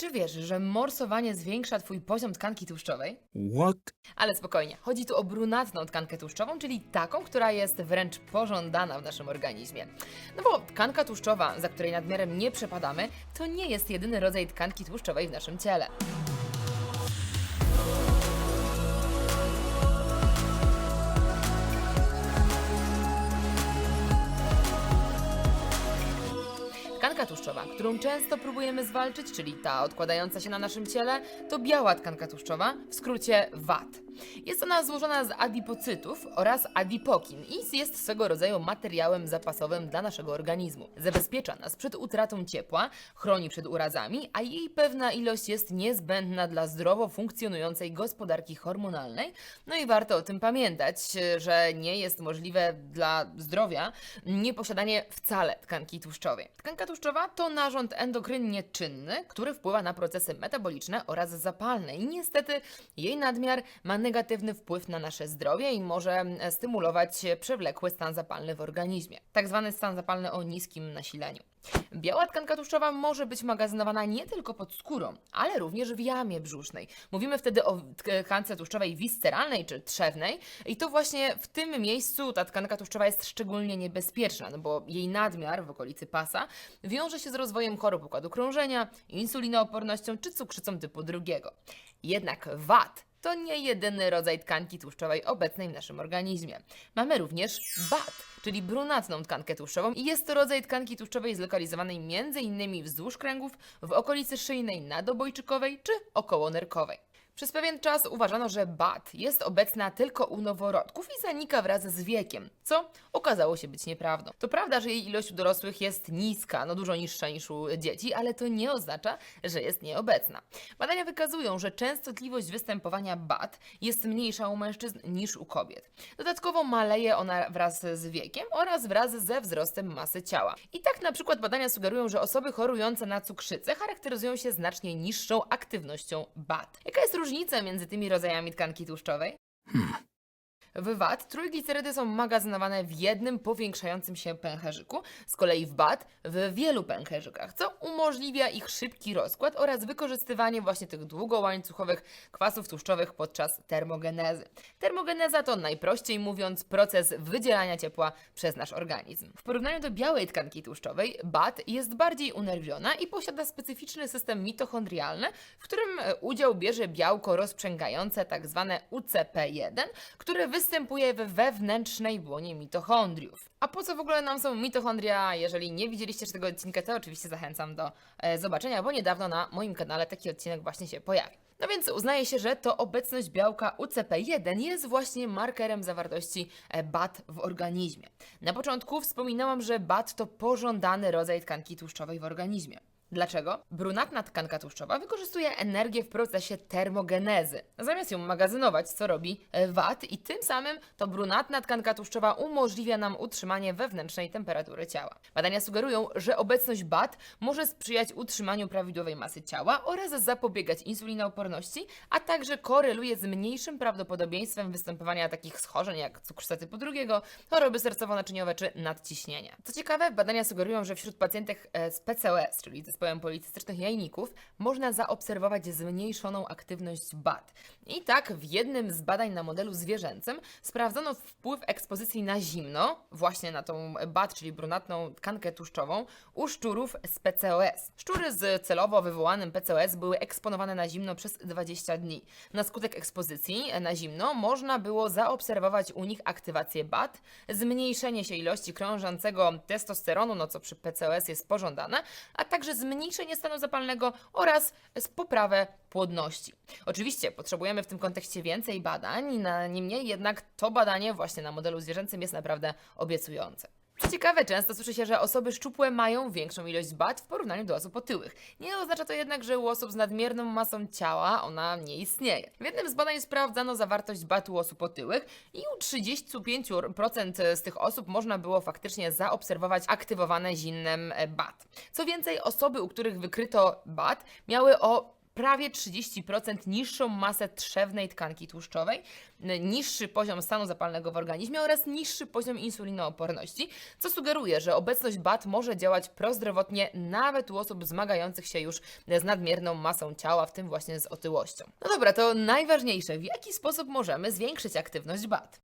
Czy wiesz, że morsowanie zwiększa twój poziom tkanki tłuszczowej? What? Ale spokojnie, chodzi tu o brunatną tkankę tłuszczową, czyli taką, która jest wręcz pożądana w naszym organizmie. No bo tkanka tłuszczowa, za której nadmiarem nie przepadamy, to nie jest jedyny rodzaj tkanki tłuszczowej w naszym ciele. Tkanka tłuszczowa, którą często próbujemy zwalczyć, czyli ta odkładająca się na naszym ciele, to biała tkanka tłuszczowa, w skrócie VAT. Jest ona złożona z adipocytów oraz adipokin i jest swego rodzaju materiałem zapasowym dla naszego organizmu. Zabezpiecza nas przed utratą ciepła, chroni przed urazami, a jej pewna ilość jest niezbędna dla zdrowo funkcjonującej gospodarki hormonalnej. No i warto o tym pamiętać, że nie jest możliwe dla zdrowia nieposiadanie wcale tkanki tłuszczowej. Tkanka tłuszczowa to narząd endokrynnie czynny, który wpływa na procesy metaboliczne oraz zapalne i niestety jej nadmiar ma negatywny wpływ na nasze zdrowie i może e, stymulować przewlekły stan zapalny w organizmmie. Tak zwany stan zapalny o niskim nasileniu. Biała tkanka tłuszczowa może być magazynowana nie tylko pod skórą, ale również w jamie brzusznej. Mówimy wtedy o tkance tłuszczowej visceralnej czy trzewnej i to właśnie w tym miejscu ta tkanka tłuszczowa jest szczególnie niebezpieczna, no bo jej nadmiar w okolicy pasa wiąże się z rozwojem chorób układu krążenia, insulinoopornością czy cukrzycą typu drugiego. Jednak VAT to nie jedyny rodzaj tkanki tłuszczowej obecnej w naszym organizmie. Mamy również BAT, czyli brunatną tkankę tłuszczową i jest to rodzaj tkanki tłuszczowej zlokalizowanej m.in. wzdłuż kręgów, w okolicy szyjnej nadobojczykowej czy okołonerkowej. Przez pewien czas uważano, że BAT jest obecna tylko u noworodków i zanika wraz z wiekiem, co okazało się być nieprawdą. To prawda, że jej ilość u dorosłych jest niska, no dużo niższa niż u dzieci, ale to nie oznacza, że jest nieobecna. Badania wykazują, że częstotliwość występowania BAT jest mniejsza u mężczyzn niż u kobiet. Dodatkowo maleje ona wraz z wiekiem oraz wraz ze wzrostem masy ciała. I tak na przykład badania sugerują, że osoby chorujące na cukrzycę charakteryzują się znacznie niższą aktywnością BAT. Jaka jest różnica między tymi rodzajami tkanki tłuszczowej? W VAT trójglicerydy są magazynowane w jednym powiększającym się pęcherzyku, z kolei w BAT w wielu pęcherzykach, co umożliwia ich szybki rozkład oraz wykorzystywanie właśnie tych długołańcuchowych kwasów tłuszczowych podczas termogenezy. Termogeneza to najprościej mówiąc proces wydzielania ciepła przez nasz organizm. W porównaniu do białej tkanki tłuszczowej, BAT jest bardziej unerwiona i posiada specyficzny system mitochondrialny, w którym udział bierze białko rozprzęgające tzw. UCP1, które występuje we wewnętrznej błonie mitochondriów. A po co w ogóle nam są mitochondria? Jeżeli nie widzieliście tego odcinka, to oczywiście zachęcam do e, zobaczenia, bo niedawno na moim kanale taki odcinek właśnie się pojawił. No więc uznaje się, że to obecność białka UCP1 jest właśnie markerem zawartości e, BAT w organizmie. Na początku wspominałam, że BAT to pożądany rodzaj tkanki tłuszczowej w organizmie. Dlaczego? Brunatna tkanka tłuszczowa wykorzystuje energię w procesie termogenezy. Zamiast ją magazynować, co robi e, VAT i tym samym to brunatna tkanka tłuszczowa umożliwia nam utrzymanie wewnętrznej temperatury ciała. Badania sugerują, że obecność BAT może sprzyjać utrzymaniu prawidłowej masy ciała oraz zapobiegać insulinooporności, a także koreluje z mniejszym prawdopodobieństwem występowania takich schorzeń jak cukrzyca typu drugiego, choroby sercowo-naczyniowe czy nadciśnienia. Co ciekawe, badania sugerują, że wśród pacjentek e, z PCOS, czyli zespołem policystycznych jajników, można zaobserwować zmniejszoną aktywność BAT. I tak w jednym z badań na modelu zwierzęcym sprawdzono wpływ ekspozycji na zimno, właśnie na tą BAT, czyli brunatną tkankę tłuszczową, u szczurów z PCOS. Szczury z celowo wywołanym PCOS były eksponowane na zimno przez 20 dni. Na skutek ekspozycji na zimno można było zaobserwować u nich aktywację BAT, zmniejszenie się ilości krążącego testosteronu, no co przy PCOS jest pożądane, a także zmniejszenie stanu zapalnego oraz z poprawę płodności. Oczywiście potrzebujemy w tym kontekście więcej badań, niemniej jednak to badanie właśnie na modelu zwierzęcym jest naprawdę obiecujące. Ciekawe, często słyszy się, że osoby szczupłe mają większą ilość BAT w porównaniu do osób otyłych. Nie oznacza to jednak, że u osób z nadmierną masą ciała ona nie istnieje. W jednym z badań sprawdzano zawartość BAT u osób otyłych i u 35% z tych osób można było faktycznie zaobserwować aktywowane zimnem BAT. Co więcej, osoby, u których wykryto BAT, miały o prawie 30% niższą masę trzewnej tkanki tłuszczowej, niższy poziom stanu zapalnego w organizmie oraz niższy poziom insulinooporności, co sugeruje, że obecność BAT może działać prozdrowotnie nawet u osób zmagających się już z nadmierną masą ciała, w tym właśnie z otyłością. No dobra, to najważniejsze, w jaki sposób możemy zwiększyć aktywność BAT?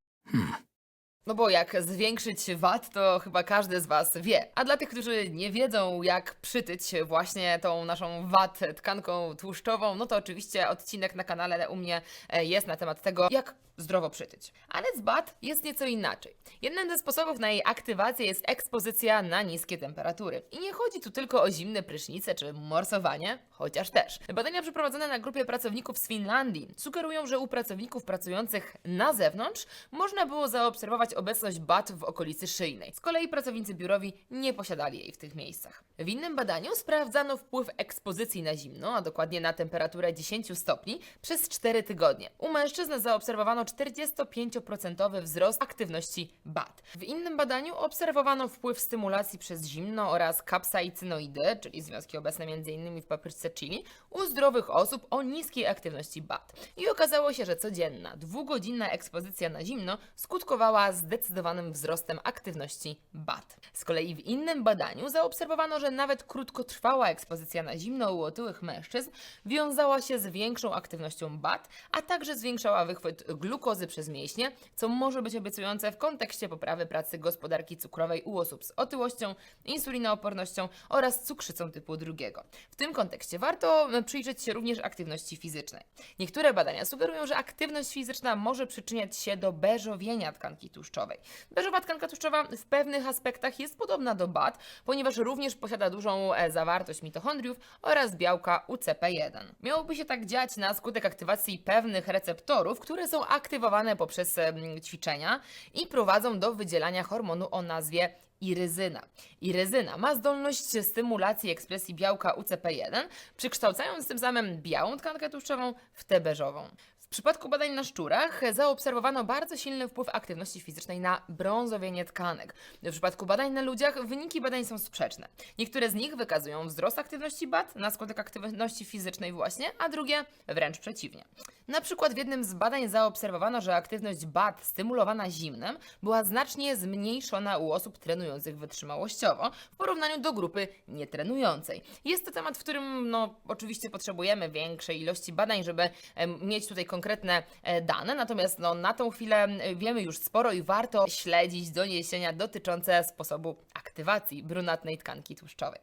No bo jak zwiększyć VAT, to chyba każdy z Was wie. A dla tych, którzy nie wiedzą, jak przytyć właśnie tą naszą VAT tkanką tłuszczową, no to oczywiście odcinek na kanale u mnie e, jest na temat tego, jak zdrowo przytyć. Ale z BAT jest nieco inaczej. Jednym ze sposobów na jej aktywację jest ekspozycja na niskie temperatury. I nie chodzi tu tylko o zimne prysznice czy morsowanie, chociaż też. Badania przeprowadzone na grupie pracowników z Finlandii sugerują, że u pracowników pracujących na zewnątrz można było zaobserwować obecność BAT w okolicy szyjnej. Z kolei pracownicy biurowi nie posiadali jej w tych miejscach. W innym badaniu sprawdzano wpływ ekspozycji na zimno, a dokładnie na temperaturę 10 stopni przez 4 tygodnie. U mężczyzn zaobserwowano 45% wzrost aktywności BAT. W innym badaniu obserwowano wpływ stymulacji przez zimno oraz kapsaicynoidy, czyli związki obecne m.in. w papryczce chili, u zdrowych osób o niskiej aktywności BAT. I okazało się, że codzienna, dwugodzinna ekspozycja na zimno skutkowała zdecydowanym wzrostem aktywności BAT. Z kolei w innym badaniu zaobserwowano, że nawet krótkotrwała ekspozycja na zimno u otyłych mężczyzn wiązała się z większą aktywnością BAT, a także zwiększała wychwyt glukozy przez mięśnie, co może być obiecujące w kontekście poprawy pracy gospodarki cukrowej u osób z otyłością, insulinoopornością oraz cukrzycą typu drugiego. W tym kontekście warto e, przyjrzeć się również aktywności fizycznej. Niektóre badania sugerują, że aktywność fizyczna może przyczyniać się do beżowienia tkanki tłuszczowej. Beżowa tkanka tłuszczowa w pewnych aspektach jest podobna do BAT, ponieważ również posiada dużą e, zawartość mitochondriów oraz białka UCP1. Miałoby się tak dziać na skutek aktywacji pewnych receptorów, które są aktywowane poprzez ćwiczenia i prowadzą do wydzielania hormonu o nazwie iryzyna. Iryzyna ma zdolność stymulacji ekspresji białka UCP1, przykształcając tym samym białą tkankę tłuszczową w tę beżową. W przypadku badań na szczurach zaobserwowano bardzo silny wpływ aktywności fizycznej na brązowienie tkanek. W przypadku badań na ludziach wyniki badań są sprzeczne. Niektóre z nich wykazują wzrost aktywności BAT na skutek aktywności fizycznej właśnie, a drugie wręcz przeciwnie. Na przykład w jednym z badań zaobserwowano, że aktywność BAT stymulowana zimnem była znacznie zmniejszona u osób trenujących wytrzymałościowo w porównaniu do grupy nietrenującej. Jest to temat, w którym no, oczywiście potrzebujemy większej ilości badań, żeby mieć tutaj konkretne e, dane, natomiast no, na tą chwilę e, wiemy już sporo i warto śledzić doniesienia dotyczące sposobu aktywacji brunatnej tkanki tłuszczowej.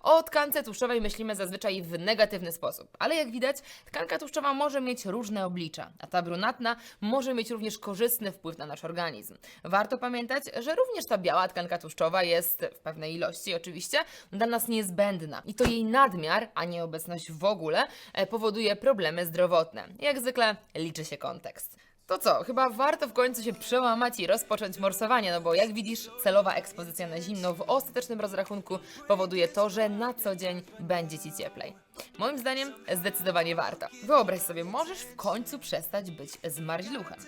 O tkance tłuszczowej myślimy zazwyczaj w negatywny sposób, ale jak widać, tkanka tłuszczowa może mieć różne oblicza, a ta brunatna może mieć również korzystny wpływ na nasz organizm. Warto pamiętać, że również ta biała tkanka tłuszczowa jest w pewnej ilości oczywiście dla nas niezbędna i to jej nadmiar, a nie obecność w ogóle, e, powoduje problemy zdrowotne. Jak zwykle liczy się kontekst. To co, chyba warto w końcu się przełamać i rozpocząć morsowanie, no bo jak widzisz, celowa ekspozycja na zimno w ostatecznym rozrachunku powoduje to, że na co dzień będzie ci cieplej. Moim zdaniem zdecydowanie warto. Wyobraź sobie, możesz w końcu przestać być zmarzluchem.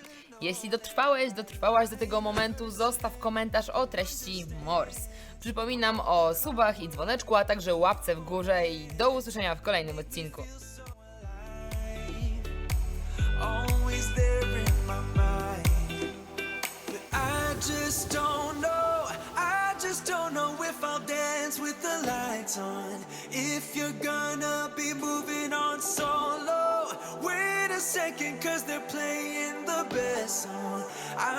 Jeśli dotrwałeś, dotrwałaś do tego momentu, zostaw komentarz o treści mors. Przypominam o subach i dzwoneczku, a także łapce w górze i do usłyszenia w kolejnym odcinku. On. If you're gonna be moving on solo, wait a second, cause they're playing the best song. I